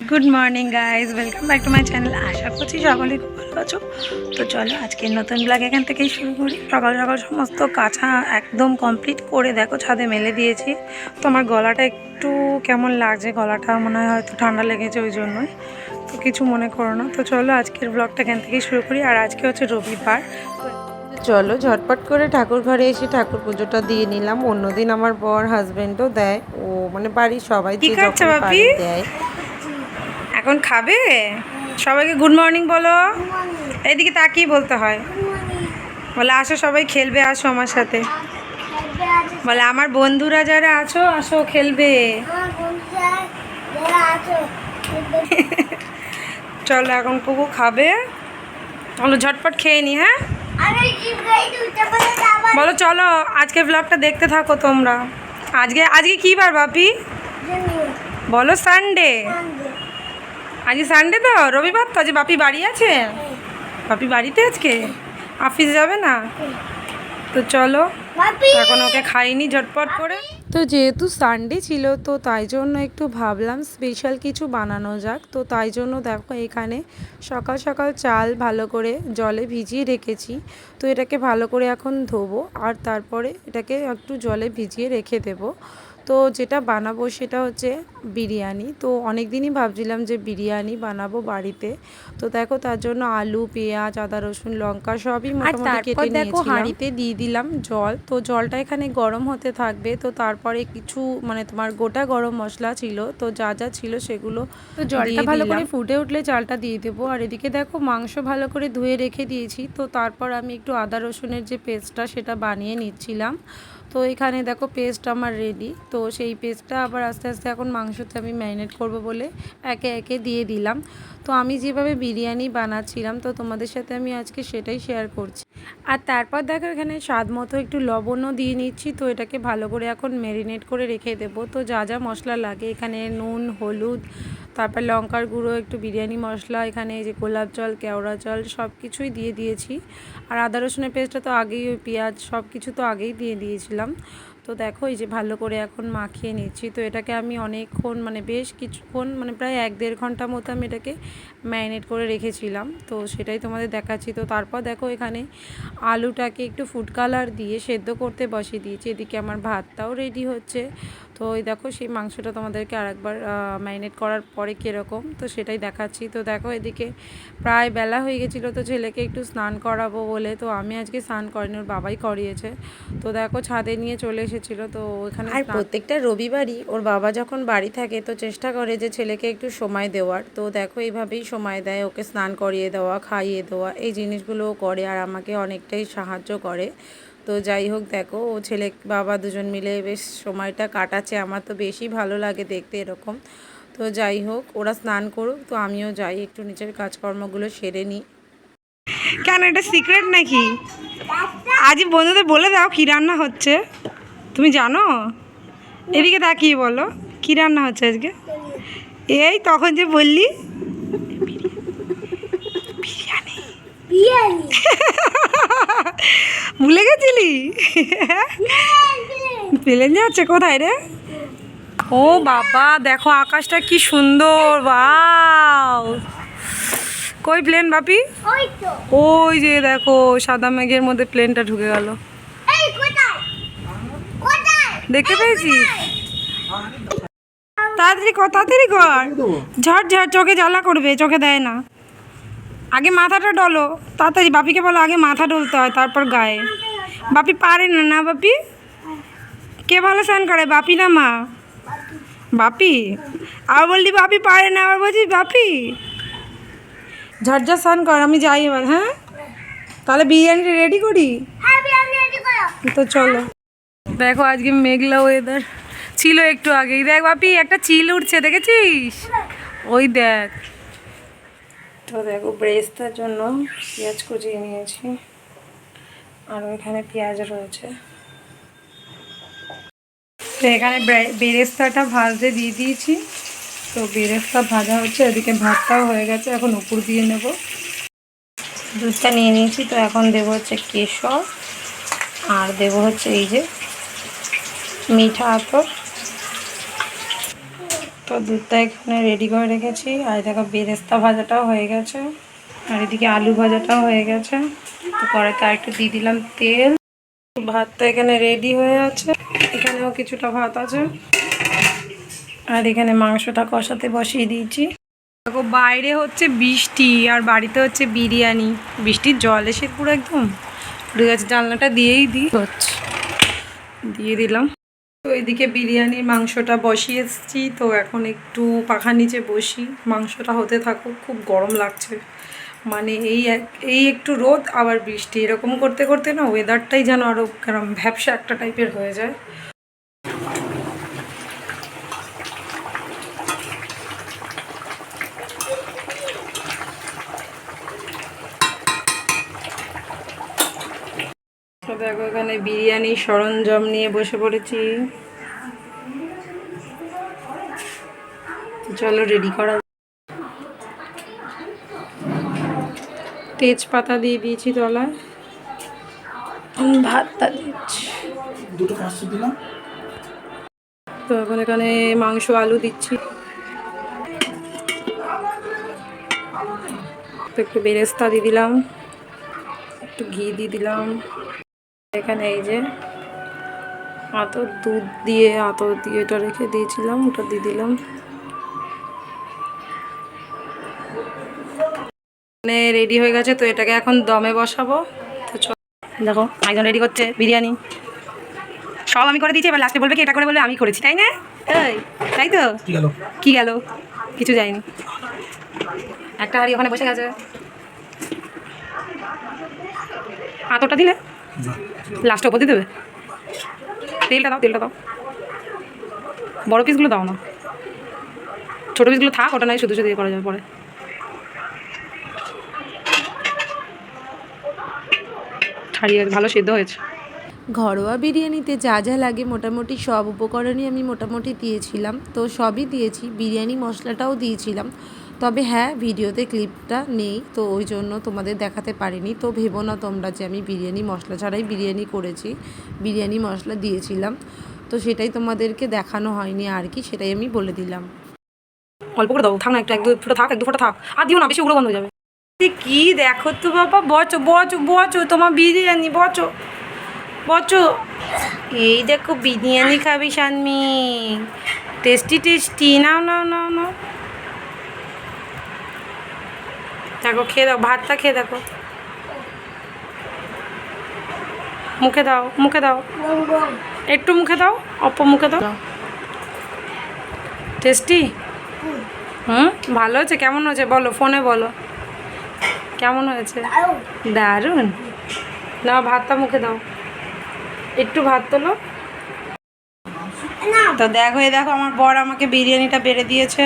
Good morning guys welcome back to my channel আশা করছি সকলে খুব ভালো আছো। তো চলো আজকে নতুন ব্লগ এখান থেকেই শুরু করি। সকাল সকাল সমস্ত কাঁচা একদম কমপ্লিট করে দেখো ছাদে মেলে দিয়েছি। তো আমার গলাটা একটু কেমন লাগছে? গলাটা মনে হয় হয়তো ঠান্ডা লেগেছে ওই জন্যই। তো কিছু মনে করো না। তো চলো আজকের ব্লগটা এখান থেকেই শুরু করি। আর আজকে হচ্ছে রবিবার। চলো ঝটপট করে ঠাকুর ঘরে এসে ঠাকুর পুজোটা দিয়ে নিলাম। অন্যদিন আমার বর হাজবেন্ডও দেয়। ও মানে বাড়ির সবাই দেয়। এখন খাবে? সবাইকে গুড মর্নিং বলো। এইদিকে তাকিয়ে বলতে হয়। বলে, আসো সবাই খেলবে, আসো আমার সাথে। বলে, আমার বন্ধুরা যারা আছো, আসো, খেলবে। চলো, এখন কুকু খাবে। চলো ঝটপট খেয়ে নি হ্যাঁ? বলো, চলো, আজকে ব্লগটা দেখতে থাকো তোমরা। আজকে আজকে কী বার বাপি বলো সানডে আজকে সানডে তো রবিবার তো আজকে বাপি বাড়ি আছে। বাপি বাড়িতে আজকে? অফিস যাবে না? তো চলো এখন ওকে খাইনি ঝটপট করে। তো যেহেতু সানডে ছিল তো তাই জন্য একটু ভাবলাম স্পেশাল কিছু বানানো যাক। তো তাই জন্য দেখো এখানে সকাল সকাল চাল ভালো করে জলে ভিজিয়ে রেখেছি। তো এটাকে ভালো করে এখন ধোবো আর তারপরে এটাকে একটু জলে ভিজিয়ে রেখে দেবো। তো যেটা বানাবো সেটা হচ্ছে বিরিয়ানি। তো অনেক দিনই ভাবছিলাম যে বিরিয়ানি বানাবো বাড়িতে। তো দেখো তার জন্য আলু পেঁয়াজ আদা রসুন লঙ্কা সবই মোটামুটি কেটে দেখো হাঁড়িতে দিয়ে দিলাম জল। তো জলটা এখানে গরম হতে থাকবে। তো তারপরে কিছু মানে তোমার গোটা গরম মশলা ছিল। তো যা যা ছিল সেগুলো তো জলটা ভালো করে ফুটে উঠলে চালটা দিয়ে দেবো। আর এদিকে দেখো মাংস ভালো করে ধুয়ে রেখে দিয়েছি। তো তারপর আমি একটু আদা রসুনের যে পেস্টটা সেটা বানিয়ে নিচ্ছিলাম। তো এখানে দেখো পেস্ট আমার রেডি তো সেই পেস্টটা আবার আস্তে আস্তে এখন মাংসতে আমি ম্যারিনেট করব বলে একে একে দিয়ে দিলাম। তো আমি যেভাবে বিরিয়ানি বানাচ্ছিলাম, তো তোমাদের সাথে আমি আজকে সেটাই শেয়ার করছি। আর তারপর দেখো এখানে স্বাদ মতো একটু লবণও দিয়ে নিচ্ছি, তো এটাকে ভালো করে এখন ম্যারিনেট করে রেখে দেবো। তো যা যা মশলা লাগে, এখানে নুন, হলুদ, তারপর লঙ্কার গুঁড়ো, একটু বিরিয়ানি মশলা, এখানে যে গোলাপ জল, কেওড়া জল সব কিছুই দিয়ে দিয়েছি। আর আদা রসুনের পেস্টটা তো আগেই ওই পেঁয়াজ সব কিছু তো আগেই দিয়ে দিয়েছিলাম। তো দেখো এই যে ভালো করে এখন মাখিয়ে নিচ্ছি। তো এটাকে আমি অনেকক্ষণ মানে বেশ কিছুক্ষণ মানে প্রায় এক দেড় ঘণ্টা মতো আমি এটাকে ম্যারিনেট করে রেখেছিলাম। তো সেটাই তোমাদের দেখাচ্ছি। তো তারপর দেখো এখানে আলুটাকে একটু ফুড কালার দিয়ে সেদ্ধ করতে বসিয়ে দিয়েছি। এদিকে আমার ভাতটাও রেডি হচ্ছে। তো ওই দেখো সেই মাংসটা তোমাদেরকে আরেকবার ম্যারিনেট করার পরে কীরকম তো সেটাই দেখাচ্ছি। তো দেখো এদিকে প্রায় বেলা হয়ে গেছিল তো ছেলেকে একটু স্নান করাবো বলে তো আমি আজকে স্নান করিনি ওর বাবাই করিয়েছে। তো দেখো ছাদে নিয়ে চলে এসেছিল তো ওখানে আর প্রত্যেকটা রবিবারই ওর বাবা যখন বাড়ি থাকে তো চেষ্টা করে যে ছেলেকে একটু সময় দেওয়ার। তো দেখো এইভাবেই সময় দেয় ওকে স্নান করিয়ে দেওয়া খাইয়ে দেওয়া এই জিনিসগুলো করে আর আমাকে অনেকটাই সাহায্য করে। তো যাই হোক দেখো ও ছেলে বাবা দুজন মিলে বেশ সময়টা কাটাচ্ছে। আমার তো বেশি ভালো লাগে দেখতে এরকম। তো যাই হোক ওরা স্নান করুক তো আমিও যাই। একটু নিজের কাজকর্মগুলো সেরে নিই কেন এটা সিক্রেট নাকি? আজ বন্ধুদের বলে দাও কী রান্না হচ্ছে। তুমি জানো? এদিকে তাকিয়ে বলো কী রান্না হচ্ছে আজকে? এই তখন যে বললি বিরিয়ানি। ভুলে গেছিলি? প্লেন যাচ্ছে কোথায় রে? ও বাবা, দেখো আকাশটা কি সুন্দর বাও কই প্লেন বাপি? ওই যে দেখো, সাদা মেঘের মধ্যে প্লেনটা ঢুকে গেল। দেখতে পেয়েছিস? তাড়াতাড়ি কর তাড়াতাড়ি কর। ঝড় ঝড়, চোখে জ্বালা করবে, চোখে দেয় না। আগে মাথাটা ডলো তাড়াতাড়ি বাপিকে বলো আগে মাথা ডলতে হয় তারপর গায়ে। বাপি পারে না না বাপি? কে ভালো স্নান করে বাপি না মা? বাপি? আবার বললি বাপি পারে না আবার বলছি বাপি? ঝরঝর স্নান কর আমি যাই এবার হ্যাঁ? তাহলে বিরিয়ানিটা রেডি করি? তো চলো। দেখো আজকে মেঘলা ওয়েদার ছিল একটু আগেই। দেখ বাপি একটা চিল উঠছে দেখেছিস? ওই দেখ। তো দেখো, ব্রেস্তার জন্য পেঁয়াজ কুচিয়ে নিয়েছি। আর ওইখানে পেঁয়াজ রয়েছে। তো এখানে বেরেস্তাটা ভাজতে দিয়ে দিয়েছি। তো বেরেস্তা ভাজা হচ্ছে, এদিকে ভাতটাও হয়ে গেছে, এখন উপর দিয়ে নেব। দুধটা নিয়ে নিয়েছি, তো এখন দেবো হচ্ছে কেশর। আর দেবো হচ্ছে এই যে মিঠা আতর। তো দুধটা এখানে রেডি করে রেখেছি। আর দেখো বেরেস্তা ভাজাটাও হয়ে গেছে। আর এদিকে আলু ভাজাটাও হয়ে গেছে। তো কড়াইতে আর একটু দিয়ে দিলাম তেল। ভাতটা এখানে রেডি হয়ে আছে। এখানেও কিছুটা ভাত আছে। আর এখানে মাংসটা কষাতে বসিয়ে দিয়েছি। দেখো বাইরে হচ্ছে বৃষ্টি, আর বাড়িতে হচ্ছে বিরিয়ানি। বৃষ্টির জল এসে পুরো একদম। উঠে গেছে। জানলাটা দিয়েই দিই। হচ্ছে দিয়ে দিলাম। তো এদিকে বিরিয়ানির মাংসটা বসিয়ে এসেছি। তো এখন একটু পাখার নিচে বসি। মাংসটা হতে থাকুক, খুব গরম লাগছে। মানে এই এই একটু রোদ, আবার বৃষ্টি। এরকম করতে করতে না ওয়েদারটাই যেন আরও কেরম ভ্যাবসা একটা টাইপের হয়ে যায়। দেখো এখানে বিরিয়ানির সরঞ্জাম নিয়ে বসে পড়েছি। চলো রেডি করা তেজপাতা দিয়ে দিয়েছি তলায়। ভাতটা দিচ্ছি। দুটো পাঁচশো দিলাম। তো এখন এখানে মাংস আলু দিচ্ছি। তো একটু বেরেস্তা দিয়ে দিলাম। একটু ঘি দিয়ে দিলাম। এখানে এই যে আতর দুধ দিয়ে আতর দিয়ে এটা রেখে দিয়েছিলাম ওটা দিয়ে দিলাম। মানে রেডি হয়ে গেছে তো এটাকে এখন দমে বসাবো। তো চল দেখো একজন রেডি করছে বিরিয়ানি। সব আমি করে দিয়েছি এবার লাস্টে বলবে কি এটা করে বলে আমি করেছি তাই না? তাই তো? কি গেল? কি গেল? কিছু যায়নি। একটা হাড়ি ওখানে বসে গেছে। আতরটা দিলে? লাস্টে ওপর দিয়ে দেবে। তেলটা দাও তেলটা দাও। বড় পিসগুলো দাও না। ছোটো পিসগুলো থাক, ওটা নয়, শুধু শুধু করা যাবে পরে। ছাড়িয়ে ভালো সেদ্ধ হয়েছে। ঘরোয়া বিরিয়ানিতে যা যা লাগে মোটামুটি সব উপকরণই আমি মোটামুটি দিয়েছিলাম। তো সবই দিয়েছি, বিরিয়ানি মশলাটাও দিয়েছিলাম। তবে হ্যাঁ ভিডিওতে ক্লিপটা নেই, তো ওই জন্য তোমাদের দেখাতে পারিনি। তো ভেবো না তোমরা যে আমি বিরিয়ানি মশলা ছাড়াই বিরিয়ানি করেছি। বিরিয়ানি মশলা দিয়েছিলাম, তো সেটাই তোমাদেরকে দেখানো হয়নি আর কি, সেটাই আমি বলে দিলাম। অল্প করে দাও, থাক না একটু এক দু থাক এক দু ফোটা থাক। আর দিও না, বেশি উড়ো বন্ধ হয়ে যাবে। কি দেখো তো বাবা, বচো বচো বচো, তোমার বিরিয়ানি, বচো বচো। এই দেখো বিরিয়ানি খাবি শানমি টেস্টি টেস্টি, নাও নাও নাও নাও। দেখো, খেয়ে দাও, ভাতটা খেয়ে দেখো। মুখে দাও মুখে দাও। একটু মুখে দাও, অল্প মুখে দাও। টেস্টি? হুম, ভালো হয়েছে? কেমন হয়েছে? বলো, ফোনে বলো। কেমন হয়েছে? দারুণ। না ভাতটা মুখে দাও। একটু ভাত তোলো। তো দেখো এই দেখো, আমার বর আমাকে বিরিয়ানিটা বেড়ে দিয়েছে।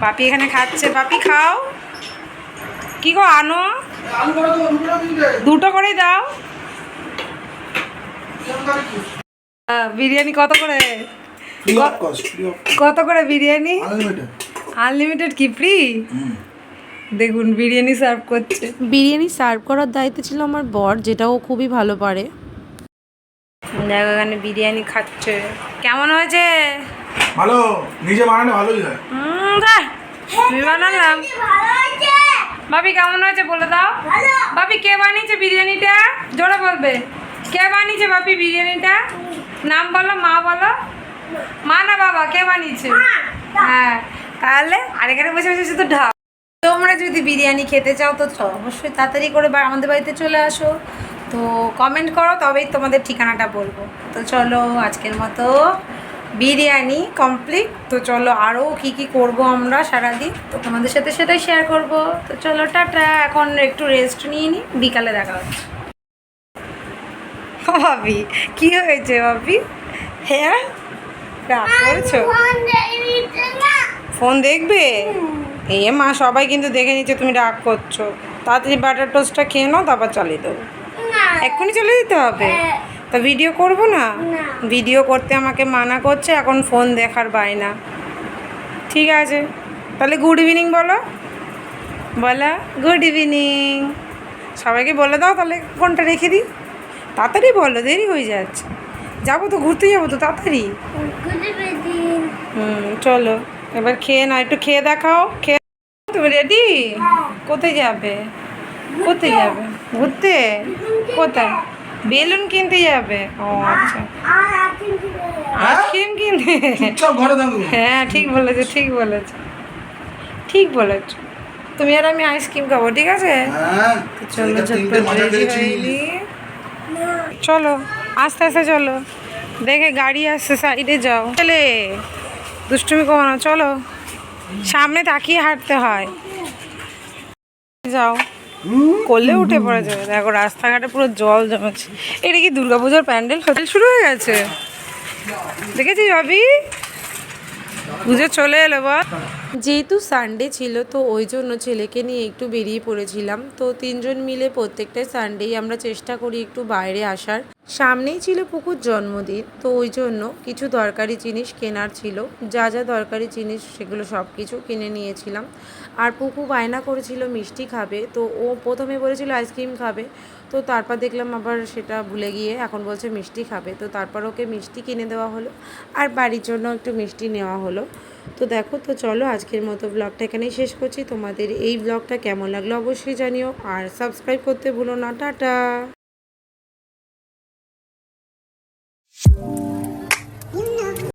বাপি এখানে খাচ্ছে। বাপি খাও। কি গো আনো? দুটো করেই দাও। বিরিয়ানি কত করে? কত করে বিরিয়ানি? আনলিমিটেড কি ফ্রি দেখুন বিরিয়ানি সার্ভ করছে। বিরিয়ানি সার্ভ করার দায়িত্ব ছিল আমার বর যেটাও খুবই ভালো পারে। দেখো এখানে বিরিয়ানি খাচ্ছে। কেমন হয়েছে? ভালো। নিজে বানালে ভালোই হয়। উম, বাহ, আমি বানালাম। বাপি কেমন হয়েছে বলে দাও। বাপি কে বানিয়েছে বিরিয়ানিটা? জোরে বলবে। কে বানিয়েছে বাপি বিরিয়ানিটা? নাম বলো মা বলো। মা না বাবা কে বানিয়েছে? হ্যাঁ তাহলে আর এখানে বসে বসে শুধু ঢাক তোমরা যদি বিরিয়ানি খেতে চাও তো অবশ্যই তাড়াতাড়ি করে আমাদের বাড়িতে চলে আসো। তো কমেন্ট করো তবেই তোমাদের ঠিকানাটা বলব। তো চলো আজকের মতো বিরিয়ানি কমপ্লিট তো চলো আরও কি কি করব আমরা সারাদিন? তো তোমাদের সাথে সেটাই শেয়ার করব। তো চলো টাটা। এখন একটু রেস্ট নিয়ে নিই বিকালে দেখা হচ্ছে। ভাবি কি হয়েছে ভাবি? হ্যাঁ? রাগ করছ? ফোন দেখবে? এ মা সবাই কিন্তু দেখে নিচ্ছে তুমি রাগ করছ। তাড়াতাড়ি বাটার টোস্টটা খেয়ে নাও তারপর চালিয়ে দেবো। এক্ষুনি চলে দিতে হবে? তা ভিডিও করব না? ভিডিও করতে আমাকে মানা করছে এখন ফোন দেখার বায়না। ঠিক আছে তাহলে গুড ইভিনিং বলো। বলা গুড ইভিনিং সবাইকে বলে দাও তাহলে ফোনটা রেখে দিই। তাড়াতাড়ি বলো দেরি হয়ে যাচ্ছে। যাব তো ঘুরতে যাব তো তাড়াতাড়ি। হুম চলো এবার খেয়ে না একটু খেয়ে দেখাও খেয়ে তুমি রেডি কোথায় যাবে? কোথায় যাবে। ঘুরতে কোথায়? বেলুন কিনতে যাবে। ও আচ্ছা। আইসক্রিম কিনতে। হ্যাঁ ঠিক বলেছ ঠিক বলেছ। ঠিক বলেছ। তুমি আর আমি আইসক্রিম খাব ঠিক আছে? হ্যাঁ চলো হয়ে। চলো আস্তে আস্তে চলো। দেখে গাড়ি আসছে সাইডে যাও। চলে। দুষ্টুমি কমানো চলো। সামনে তাকিয়ে হাঁটতে হয়। যাও। করলে উঠে পড়া যাবে দেখো, রাস্তাঘাটে পুরো জল জমেছে। এটা কি দুর্গাপূজার প্যান্ডেল? হোটেল শুরু হয়ে গেছে। দেখেছি ভাবি? পুজো চলে এলো বা যেহেতু সানডে ছিল, তো ওই জন্য ছেলেকে নিয়ে একটু বেরিয়ে পড়েছিলাম। তো তিনজন মিলে প্রত্যেকটাই সানডেই আমরা চেষ্টা করি একটু বাইরে আসার। সামনেই ছিল পুকুর জন্মদিন, তো ওই জন্য কিছু দরকারি জিনিস কেনার ছিল। যা যা দরকারি জিনিস, সেগুলো সব কিছু কিনে নিয়েছিলাম। আর পুকু বায়না করেছিল মিষ্টি খাবে, তো ও প্রথমে বলেছিল আইসক্রিম খাবে। তো তারপর দেখলাম আবার সেটা ভুলে গিয়ে এখন বলছে মিষ্টি খাবে। তো তারপর ওকে মিষ্টি কিনে দেওয়া হলো, আর বাড়ির জন্য একটু মিষ্টি নেওয়া হলো। তো দেখো, তো চলো আজকের মতো ব্লগটা এখানেই শেষ করছি। তোমাদের এই ব্লগটা কেমন লাগল অবশ্যই জানিও, আর সাবস্ক্রাইব করতে ভুলো না। টাটা!